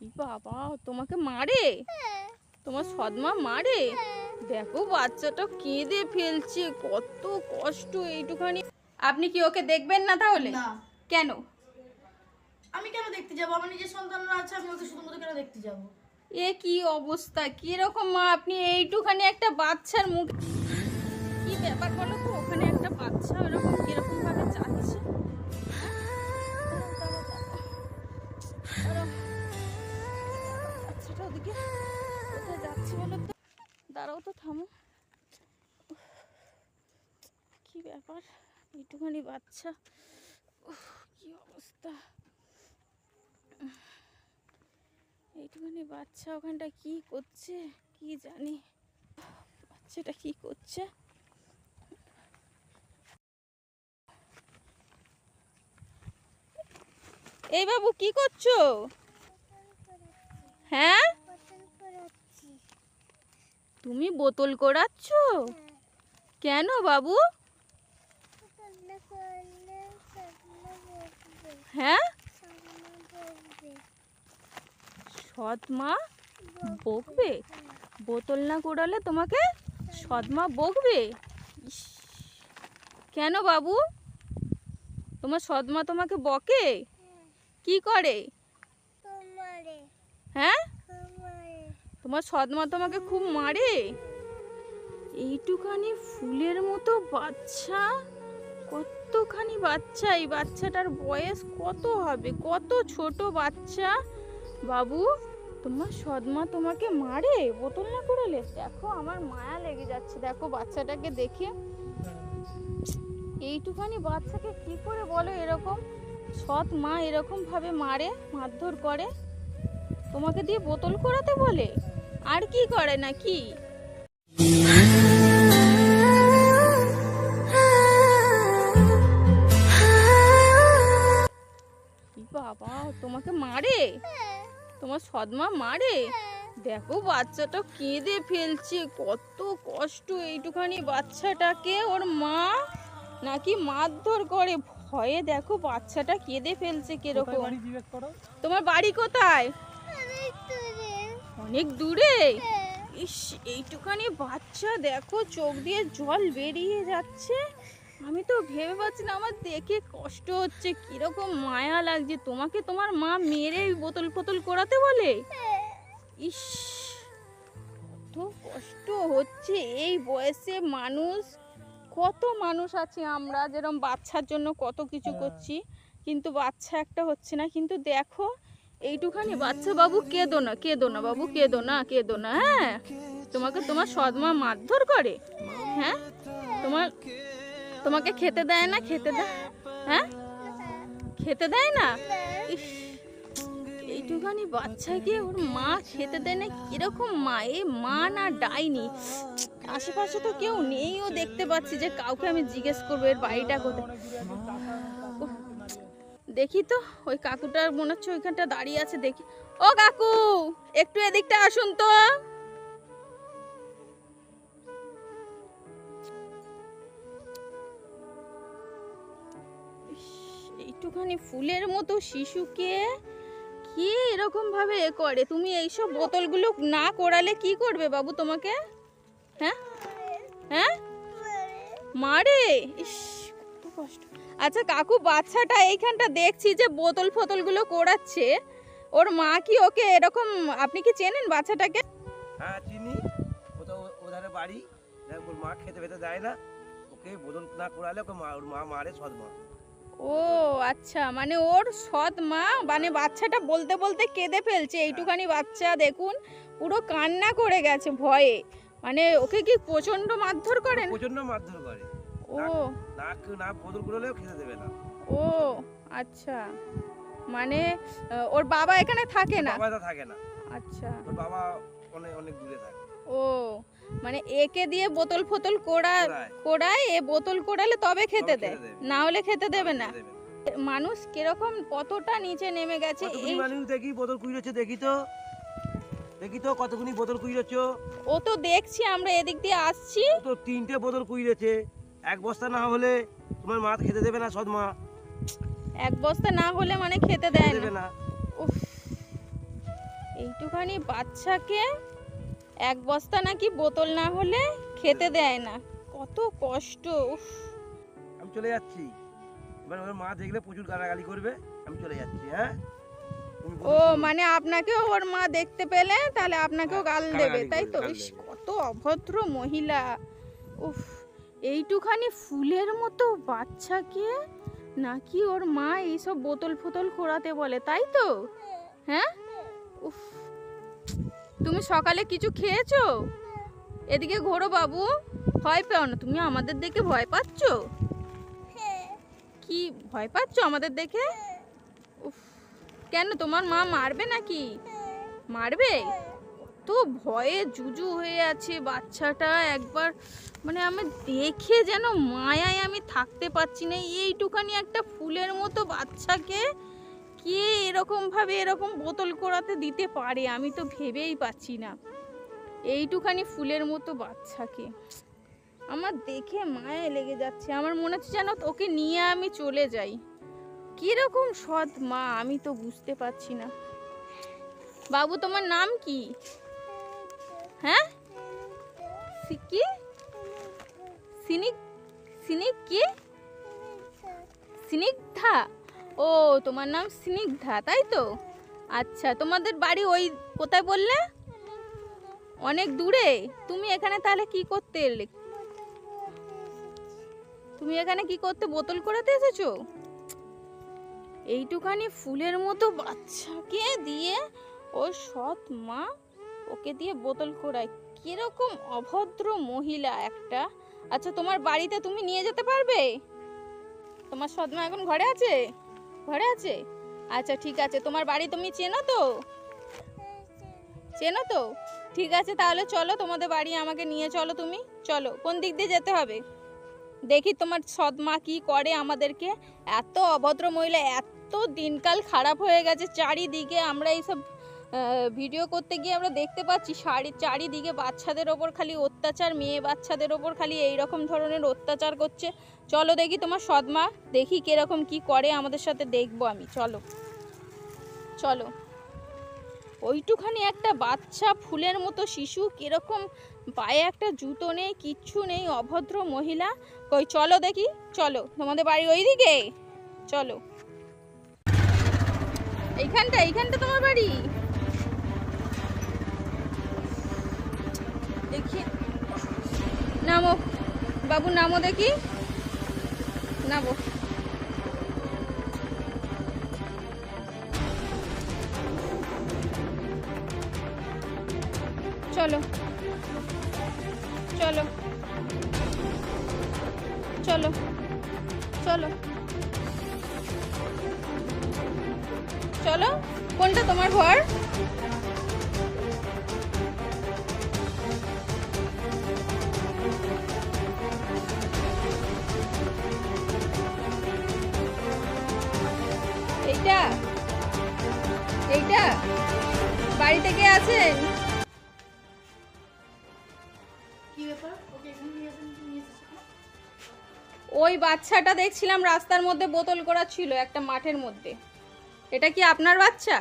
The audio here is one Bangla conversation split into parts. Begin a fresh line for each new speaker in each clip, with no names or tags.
বাবা তোমাকে মারে? তোমার সদমা মারে? দেখো বাচ্চাটা কেঁদে ফেলছে কত কষ্ট এইটুখানি। আপনি কি ওকে দেখবেন না তাহলে? কেন?
আমি কেন দেখতে যাব? আমার নিজের সন্তানরা আছে আমি ওকে শুধুমাত্র কেন দেখতে যাব?
এ কি অবস্থা? কীরকম মা আপনি এইটুখানি একটা বাচ্চার মুখ কি ব্যাপার এইটুখানি বাচ্চা কি অবস্থা। এইটুখানি বাচ্চা ওখানটা কি করছে কি জানি। বাচ্চাটা কি করছে? এই বাবু কি করছ? হ্যাঁ? তুমি বোতল করাচ্ছ? কেন বাবু? হ্যাঁ? সৎ মা বকবে? বোতল না কোড়ালে তোমাকে সৎ মা বকবে কেন বাবু? তোমার সৎ মা তোমাকে বকে? কি করে? হ্যাঁ? তোমার। সৎ মা তোমাকে খুব মারে? এইটুখানি ফুলের মতো বাচ্চা? কতখানি বাচ্চা? এই বাচ্চাটার বয়স কত হবে? কত ছোট বাচ্চা? বাবু, তোমার সদমা তোমাকে মারে? বোতল না করালে দেখো, আমার মায়া লেগে যাচ্ছে। দেখো, বাচ্চাটাকে দেখে। এইটুখানি বাচ্চাকে কি করে বলো এরকম? সৎ মা এরকম ভাবে মারে, মারধর করে? তোমাকে দিয়ে বোতল করাতে বলে? আর কি করে না কি তোমাকে মারে? তোমার সদমা মারে? দেখো বাচ্চাটা কেঁদে ফেলছে। কত কষ্ট এইটুখানি বাচ্চাটাকে। ওর মা নাকি মারধর করে। ভয়ে দেখো বাচ্চাটা কেঁদে ফেলছে কীরকম। তোমার বাড়ি কোথায়? অনেক দূরে। ইস এইটুখানি বাচ্চা দেখো চোখ দিয়ে জল বেরিয়ে যাচ্ছে। আমি তো ভেবে পাচ্ছি না, আমার দেখে কষ্ট হচ্ছে, কীরকম মায়া লাগছে। তোমাকে তোমার মা মেরে বোতল ফোতল করাতে বলে? ইস, কত কষ্ট হচ্ছে এই বয়সে মানুষ। কত মানুষ আছে আমরা যেরকম বাচ্চার জন্য কত কিছু করছি, কিন্তু বাচ্চা একটা হচ্ছে না। কিন্তু দেখো, এইটুখানি বাচ্চা বাবু কেঁদো না কেঁদো না বাবু, কেঁদো না কেঁদো না হ্যাঁ? তোমাকে তোমার সদমা মারধর করে হ্যাঁ? তোমার তোমাকে খেতে দেয় না? খেতে দেয় হ্যাঁ? খেতে দেয় না? এইটুখানি বাচ্চাকে ওর মা খেতে দেয় না? কীরকম মা? এ মা না ডাইনি। আশেপাশে তো কেউ নেই ও দেখতে পাচ্ছি যে কাউকে আমি জিজ্ঞেস করব এর বাড়িটা কোথায়। দেখি তো, ওই কাকুটার মনে হচ্ছে ওইখানটা দাঁড়িয়ে আছে, দেখি। ও কাকু, একটু এদিকটা আসুন তো। এইটুখানি ফুলের মতো শিশুকে কি এরকম ভাবে করে? তুমি এইসব বোতলগুলো না করালে কি করবে বাবু তোমাকে? হ্যাঁ? হ্যাঁ? মারে? ইস, কত কষ্ট। আচ্ছা কাকু বাচ্চাটা এইখানটা দেখছি যে বোতল ফোতলগুলো কোড়াচ্ছে। ওর মা কি ওকে এরকম, আপনি কি চেনেন বাচ্চাটাকে?
হ্যাঁ চিনি। ও তো ওধারে বাড়ি। ওর মা খেতে ফেতে দেয় না। ওকে বোতল না করালে ওকে মা ওর মা মারে সৎ মা
ও আচ্ছা মানে ওর সৎ মা মানে বাচ্চাটা বলতে বলতে কেঁদে ফেলছে এইটুখানি বাচ্চা দেখুন পুরো কান্না করে গেছে ভয়ে। মানে ওকে কি প্রচণ্ড মারধর করেন?
প্রচণ্ড মারধর করে।
ও।
না কেউ না বোতল করলেও খেতে দেবে না।
ও আচ্ছা মানে ওর বাবা এখানে থাকে না?
বাবা তো থাকে না।
আচ্ছা।
ওর বাবা অনেক অনেক দূরে থাকে।
ও মানে একে দিয়ে বোতল ফোতল কোড়া
কোড়ায়।
এ বোতল কোড়ালে তবে খেতে দেয় না হলে খেতে দেবে না। মানুষ কীরকম কতটা নিচে নেমে গেছে এই
মানুষ দেখি বোতল কুইরেছে দেখি তো। দেখি তো কতগুলি বোতল কুইরেছ
ও তো দেখছি আমরা এদিক দিয়ে আসছি।
তো তিনটে বোতল কুইরেছে এক বস্তা না হলে তোমার মা খেতে দেবে না সদমা
এক বস্তা না হলে মানে খেতে দেয় না। উফ এইটুখানি বাচ্চাকে এক বস্তা নাকি বোতল না হলে খেতে দেয় না। কত কষ্ট উফ।
আমি চলে যাচ্ছি। এবার ওর মা দেখলে প্রচুর গালাগালি করবে আমি চলে যাচ্ছি হ্যাঁ?
ও মানে আপনাকেও ওর মা দেখতে পেলে তাহলে আপনাকেও গাল
হ্যাঁ,
দেবে তাই তো? ইস, কত অভদ্র মহিলা। উফ এইটুখানি ফুলের মতো বাচ্চাকে নাকি ওর মা এইসব বোতল ফোতল খোরাতে বলে তাই তো? হ্যাঁ? উফ। তুমি সকালে কিছু খেয়েছো? এদিকে ঘোরো বাবু, ভয় পেও না, তুমি আমাদের দেখে ভয় পাচ্ছ? কি, ভয় পাচ্ছ আমাদের দেখে? উফ, কেন তোমার মা মারবে নাকি? মারবে? তো ভয়ে জুজু হয়ে আছে বাচ্চাটা, একবার মানে আমি দেখে যেন মায়ায় আমি থাকতে পারছি না। এইটুখানি একটা ফুলের মতো বাচ্চাকে কে এরকম ভাবে এরকম বোতল করাতে দিতে পারে, আমি তো ভেবেই পাচ্ছি না। এইটুখানি ফুলের মতো বাচ্চাকে। আমার দেখে মায়া লেগে যাচ্ছে, আমার মনে হচ্ছে যেন ওকে নিয়ে আমি চলে যাই। কীরকম সৎ মা, আমি তো বুঝতে পারছি না। বাবু, তোমার নাম কি? হ্যাঁ? কি সিনিক সিনিক কি? স্নিগ্ধা ও, তোমার নাম স্নিগ্ধা, তাই তো? আচ্ছা তোমাদের বাড়ি ওই কোথায় বললে? অনেক দূরে? তুমি এখানে তাহলে কি করতে এলে? তুমি এখানে কি করতে বোতল করাতে এসেছ? এইটুখানি ফুলের মতো বাচ্চাকে দিয়ে ওর সৎ মা ওকে দিয়ে বোতল করায় কীরকম অভদ্র মহিলা একটা। আচ্ছা তোমার বাড়িতে তুমি নিয়ে যেতে পারবে? তোমার সৎ মা এখন ঘরে আছে? ঘরে আছে? আচ্ছা ঠিক আছে। তোমার বাড়ি তুমি চেনো তো? চেনো তো? ঠিক আছে, তাহলে চলো তোমাদের বাড়ি আমাকে নিয়ে চলো তুমি। চলো, কোন দিক দিয়ে যেতে হবে? দেখি তোমার সদমা কি করে আমাদেরকে। এত অভদ্র মহিলা, এত দিনকাল খারাপ হয়ে গেছে, চারিদিকে আমরা এইসব ভিডিও করতে গিয়ে আমরা দেখতে পাচ্ছি শাড়ি চারিদিকে বাচ্চাদের ওপর খালি অত্যাচার, মেয়ে বাচ্চাদের ওপর খালি এই রকম ধরনের অত্যাচার করছে। চলো দেখি তোমার সদমা, দেখি কীরকম কি করে, আমাদের সাথে দেখব আমি। চলো চলো। ওইটুখানি একটা বাচ্চা, ফুলের মতো শিশু, কীরকম পায়ে একটা জুতো নেই, কিচ্ছু নেই, অভদ্র মহিলা। কই, চলো দেখি, চলো। তোমাদের বাড়ি ওইদিকে? চলো। এইখানটা এইখানটা তোমার বাড়ি? নামো। বাবু নামো দেখি। নামো। চলো। চলো। চলো। চলো। চলো। কোনটা তোমার ঘর? এইটা বাড়িতে কে আছেন? ওই বাচ্চাটা দেখছিলাম রাস্তার মধ্যে বোতল করা ছিল একটা মাঠের মধ্যে। এটা কি আপনার বাচ্চা?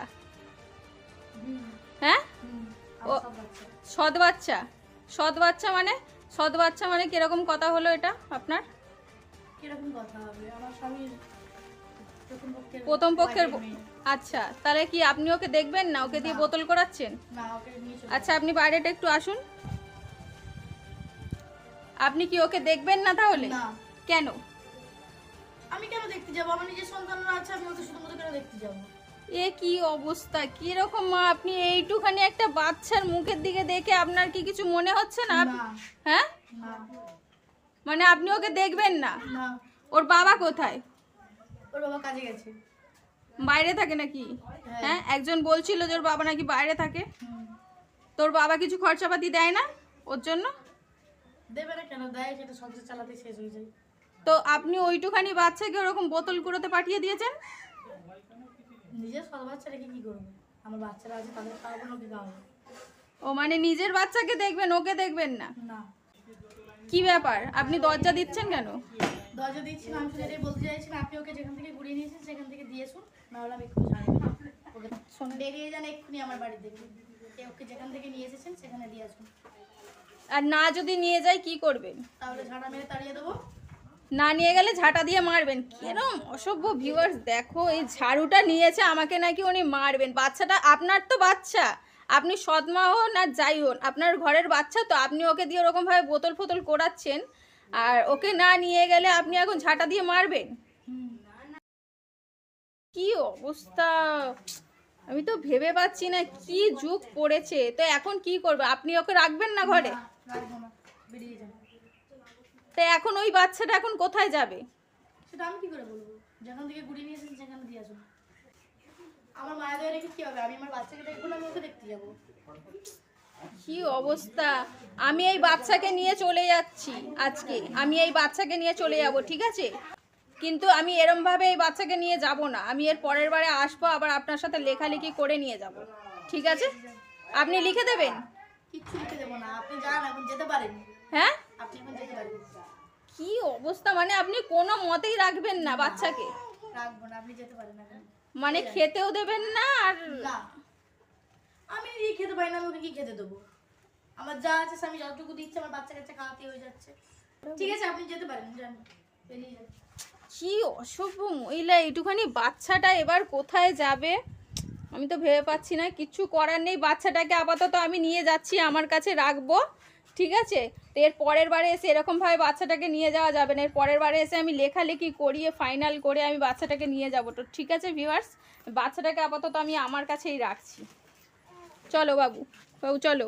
হ্যাঁ? ও। সৎ বাচ্চা। সৎ বাচ্চা মানে? সৎ বাচ্চা মানে কীরকম কথা হলো এটা আপনার?
কীরকম কথা হবে? আমার স্বামীর প্রথম পক্ষের
আচ্ছা তাহলে কি আপনি ওকে দেখবেন না? ওকে দিয়ে বোতল করাচ্ছেন? আচ্ছা আপনি বাইরেটা একটু আসুন। আপনি কি ওকে দেখবেন না তাহলে? কেন?
আমি কেন দেখতে যাব? আমার নিজের সন্তানরা আছে আমি ওকে শুধুমাত্র কেন দেখতে যাব?
এ কি অবস্থা? কি রকম মা আপনি এইটুখানি একটা বাচ্চার মুখের দিকে দেখে আপনার কি কিছু মনে হচ্ছে না? হ্যাঁ? মানে আপনি ওকে দেখবেন না?
না।
ওর বাবা কোথায়?
ওর বাবা কাজে গেছে।
বাইরে থাকে নাকি?
হ্যাঁ।
হ্যাঁ একজন বলছিল যে ওর বাবা নাকি বাইরে থাকে। তোর বাবা কিছু খরচাপাতি দেয় না ওর জন্য?
দেবে না কেন? দেয় সেটা সংসার চালাতে শেষ হয়ে যায়।
তো আপনি ওইটুখানি বাচ্চাকে ওরকম বোতল কুড়োতে পাঠিয়ে দিয়েছেন?
নিজের সব বাচ্চা রেখে কি করব? আমার বাচ্চারা আছে তাদের খাওয়াবো না ওকে খাওয়াবো
ও মানে নিজের বাচ্চাকে দেখবেন ওকে দেখবেন না?
না।
কি ব্যাপার? আপনি দরজা দিচ্ছেন কেন?
দরজা দিচ্ছি আমি শুধু বলতে চাইছি আপনি ওকে যেখান থেকে ঘুরিয়ে নিয়েছেন সেখান থেকে দিয়ে শুন নাহলে আমি একটু ছাড়বো না ও ওকে শোন বেরিয়ে যান এক্ষুনি আমার বাড়ি ওকে যেখান থেকে নিয়ে এসেছেন সেখানে দিয়ে আসুন।
আর না যদি নিয়ে যাই কি করবেন?
তাহলে ঝাড়া মেরে তাড়িয়ে দেবো।
না নিয়ে গেলে ঝাঁটা দিয়ে মারবেন। কিরম অসভ্য ভিউয়ার্স দেখো এই ঝাড়ুটা নিয়েছে আমাকে নাকি উনি মারবেন। বাচ্চাটা আপনার তো বাচ্চা। আপনি সৎমা হন আর যাই হন আপনার ঘরের বাচ্চা তো আপনি ওকে দিয়ে ওরকমভাবে বোতল ফোতল করাচ্ছেন আর ওকে না নিয়ে গেলে আপনি এখন ঝাঁটা দিয়ে মারবেন? কি অবস্থা? আমি তো ভেবে পাচ্ছি না কি যুগ পড়েছে। তো এখন কি করবে? আপনি ওকে রাখবেন না ঘরে? তো এখন ওই বাচ্চাটা এখন কোথায় যাবে?
সেটা আমি কি করে বলব? যেখান থেকে ঘুরিয়ে নিয়ে এসেছেন সেখানে দিয়ে আসুন। আমার মায়া দয়া রেখে কি হবে? আমি আমার বাচ্চাকে দেখব না আমি ওকে দেখতে যাব।
কি অবস্থা? আমি এই বাচ্চাকে নিয়ে চলে যাচ্ছি আজকে। আমি এই বাচ্চাকে নিয়ে চলে যাব ঠিক আছে? কিন্তু আমি এরমভাবে এই বাচ্চাকে নিয়ে যাব না। আমি এর পরের বারে আসব আবার আপনার সাথে লেখালেখি করে নিয়ে যাব। ঠিক আছে? আপনি লিখে দেবেন? হ্যাঁ? কি অবস্থা? মানে আপনি কোনো মতেই রাখবেন না বাচ্চাকে। মানে খেতেও দেবেন না আর
আমি খেতে পারি না আমি ওকে কি খেতে দেবো? আমার যা আছে আমি যতটুকু দিচ্ছি আমার বাচ্চা কাচ্চা খাওয়াতে হয়ে যাচ্ছে। ঠিক আছে আপনি যেতে পারেন যান। বেরিয়ে যান।
কি অসভ্য মহিলা, এইটুখানি বাচ্চাটা এবার কোথায় যাবে? আমি তো ভেবে পাচ্ছি না, কিছু করার নেই, বাচ্চাটাকে আপাতত আমি নিয়ে যাচ্ছি, আমার কাছে রাখব, ঠিক আছে? তো এর পরের বারে এসে এরকমভাবে বাচ্চাটাকে নিয়ে যাওয়া যাবে না, এর পরের বারে এসে আমি লেখালেখি করিয়ে ফাইনাল করে আমি বাচ্চাটাকে নিয়ে যাব তো, ঠিক আছে ভিউয়ার্স বাচ্চাটাকে আপাতত আমি আমার কাছেই রাখছি। চলো বাবু বাবু চলো।